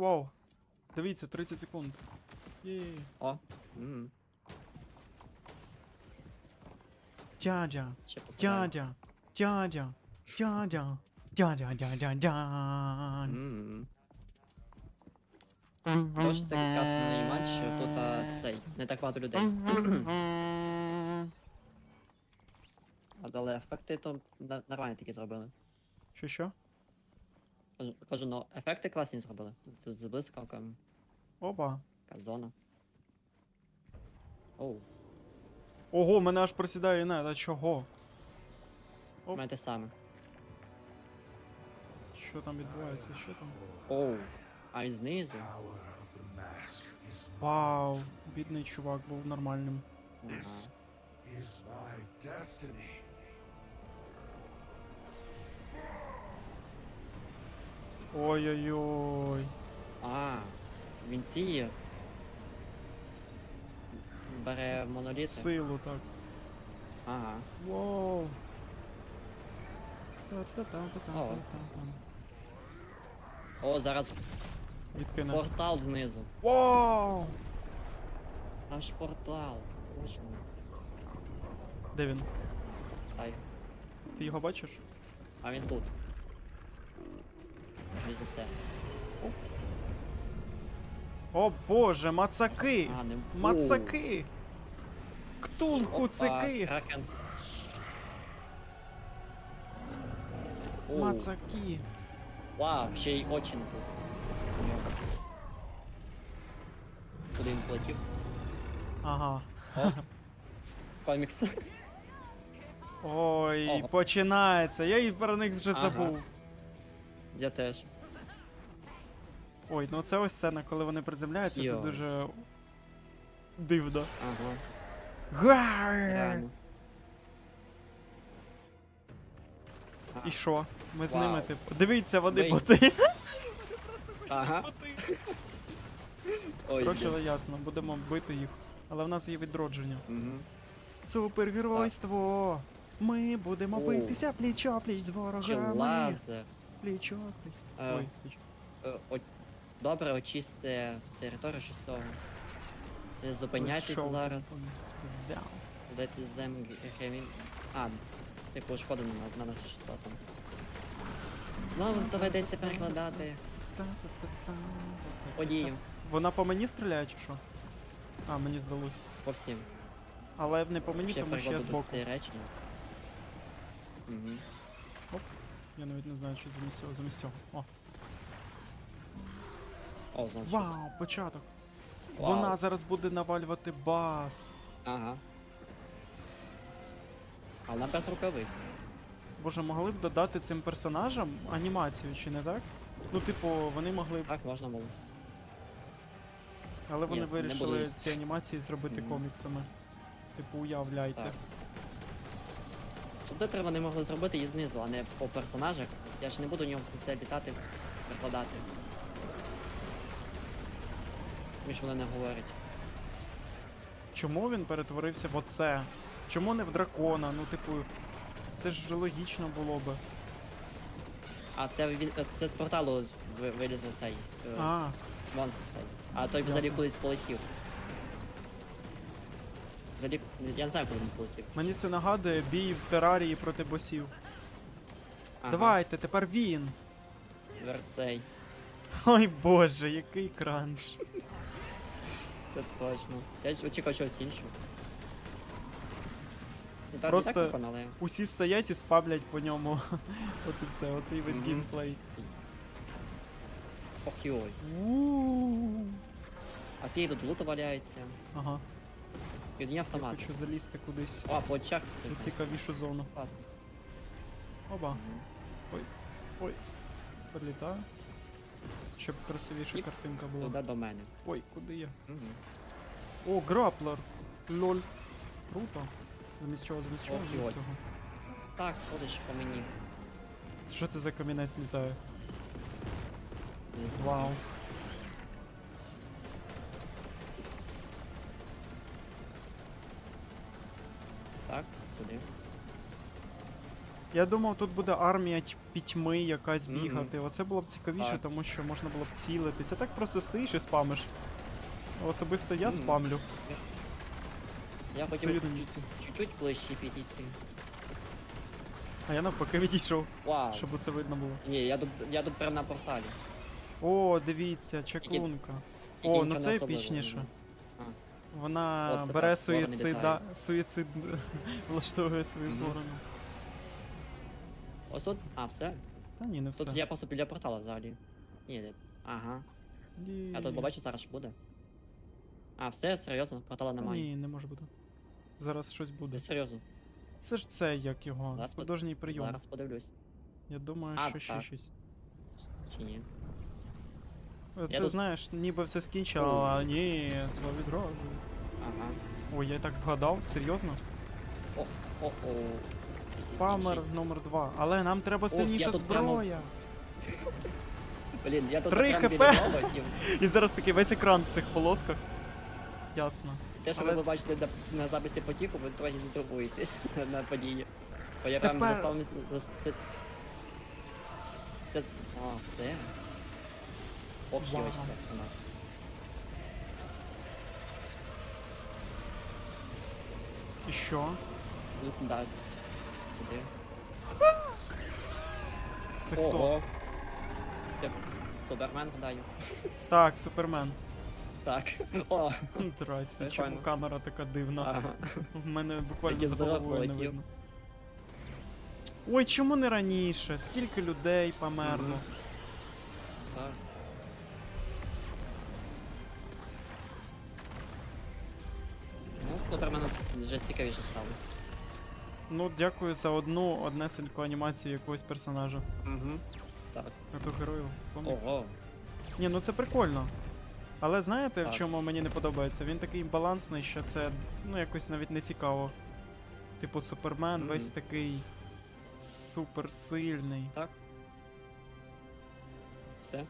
Вау. Дивіться, 30 секунд. Є. О. М, Дядя, Ще попадаю. дядя, дядя, дядя, дядя, дядя, дядя. М. Тож це якраз не матч, що тут а, цей, не так багато людей. А, Але ефекти то на- нормально такі зробили. Що що? Кажу- Кажу, ну ефекти класні зробили. Тут з блискавками, Опа. така зона. Оу, Ого, мене аж просідає інет, а чого? у Оп. мене те саме. Що там відбувається? Що там? Оу. А і знизу. Вау, бідний чувак був нормальним. Ага. is my destiny. Ой-ой-ой. А, він ці. Бере моноліти. Силу так. Ага. Воу. Та-та-та-та-та-та-та. О, зараз Відкине. портал знизу. Вау! Аж портал. Боже мій. Де він? Ай. Ти його бачиш? А він тут. За все. О боже, мацаки! А, не Мацаки! Оу. Ктулху цики! Кракен. Мацаки! Вау, ще й очин тут. Куди він полетів? Ага. Комікс. Ой, Ого. починається. Я і про них вже Ага. забув. Я теж. Ой, ну це ось сцена, коли вони приземляються, це дуже дивно. Ага, реально. І що? Ми з Вау. ними, типу. Дивіться, вони Вий. боти. Ага. Ой, Коротше, блін. але ясно, будемо бити їх. Але в нас є відродження. Мгм. Супергеройство! Ми будемо О. битися пліч-опліч з Чи лазер. Пліч-опліч. Е, Ой, пліч. е, о- Добре, очисти територію шостого. Не зупиняйтесь зараз. Да. Дайте землі. А, типу шкода на, на нас 600 там. Знову доведеться перекладати Та-та-та-та. події Вона по мені стріляє чи що? А, мені здалось. по всім. Але не по мені, Ще тому що я перекладу збоку. всі речення. Угу. Я навіть не знаю, що замість цього, замість цього. О, О, щось. вау, початок. Вау. Вона зараз буде навалювати бас. Ага. Але вона без рукавиць. Боже, могли б додати цим персонажам анімацію, чи не так? Ну, типу, вони могли б. Так, можна було. Але вони Ні, не вирішили буду. ці анімації зробити Мгм. коміксами. Типу, уявляйте. Так. Субтитри вони могли зробити і знизу, а не по персонажах. Я ж не буду в нього все, все літати, перекладати. Тому що вони не говорять. Чому він перетворився в оце? Чому не в дракона? Ну, типу, це ж логічно було би. А це він це з порталу ви- виліз на цей е, А, монстр цей. А той взагалі колись полетів. Взагалі, я не знаю, коли він полетів. мені це нагадує бій в терарії проти босів. Ага, Давайте, тепер він. Верцей. Ой боже, який кранч. Це точно. Я ч- очікував чогось іншого. Ну, Просто- так виконали. Усі стоять і спавлять по ньому. От і все, оцей весь Мгм. геймплей. Ох йой. У-у-у. А ці тут лута валяється. Ага, І одні я хочу залізти кудись О, по очах. цікавішу зону. Класно. Оба. Ой, ой. Прилітаю. Щоб красивіша І картинка була. Туди до мене. Ой, куди я? Угу. О, граплер. Лоль. Круто. Замість чого, замість чого, Ох, замість йой. цього. Так, ходиш по мені. Що це за камінець літає? Не знаю. Вау. Так, сюди. Я думав, тут буде армія пітьми якась бігати. Оце було б цікавіше, Так. тому що можна було б цілитися. Так просто стоїш і спамиш. Особисто я Мгм. спамлю. Я хотів чуть-чуть ближче підійти. А я навпаки відійшов, Вау. щоб усе видно було. Ні, я тут, я тут прям на порталі. О, дивіться, чаклунка. Тільки О, ну це епічніше. Вона Оце бере так, створені суїцид, деталі. да, суїцид влаштовує свою Мгм. сторону. Ось тут. А, все. Та ні, не все. Тут я просто біля портала взагалі. Ні, не- ага. Я тут побачу зараз, що буде. А, все, серйозно, портала Та немає. Ні, не може бути. Зараз щось буде. Не серйозно. Це ж це як його. Зараз под- Художній прийом. Зараз подивлюсь. Я думаю, А, що ще так. щось. Чи ні? Це тут- знаєш, ніби все скінчило, О. а ні, зло відразу. Ага. Ой, я так вгадав, серйозно? О, о, о. Спамер номер 2. Але нам треба сильніша я зброя. Блін, я тут Три прям хп. і зараз такий весь екран в цих полосках. Ясно. те, що Але- ви бачите на, записі потіку, ви трохи здивуєтесь на події. Бо я прям заспав це. Це... Все. Все. вона. І що? Плюс дасть. Куди? Це хто? Ого. Це Супермен гадаю. Так, Супермен. Так. О, Здрасте, чому камера така дивна? ага. В мене буквально Таке за здорово головою не полетів. видно. Ой, чому не раніше? Скільки людей померло? Так. Супермену вже цікавіше стало. Ну, дякую за одну однесеньку анімацію якогось персонажа. Угу. Так. А то герою. коміксу. Ого. Ні, ну це прикольно. Але знаєте, в Так. чому мені не подобається? Він такий балансний, що це ну якось навіть не цікаво. Типу Супермен Мгм. весь такий суперсильний. Так. Все.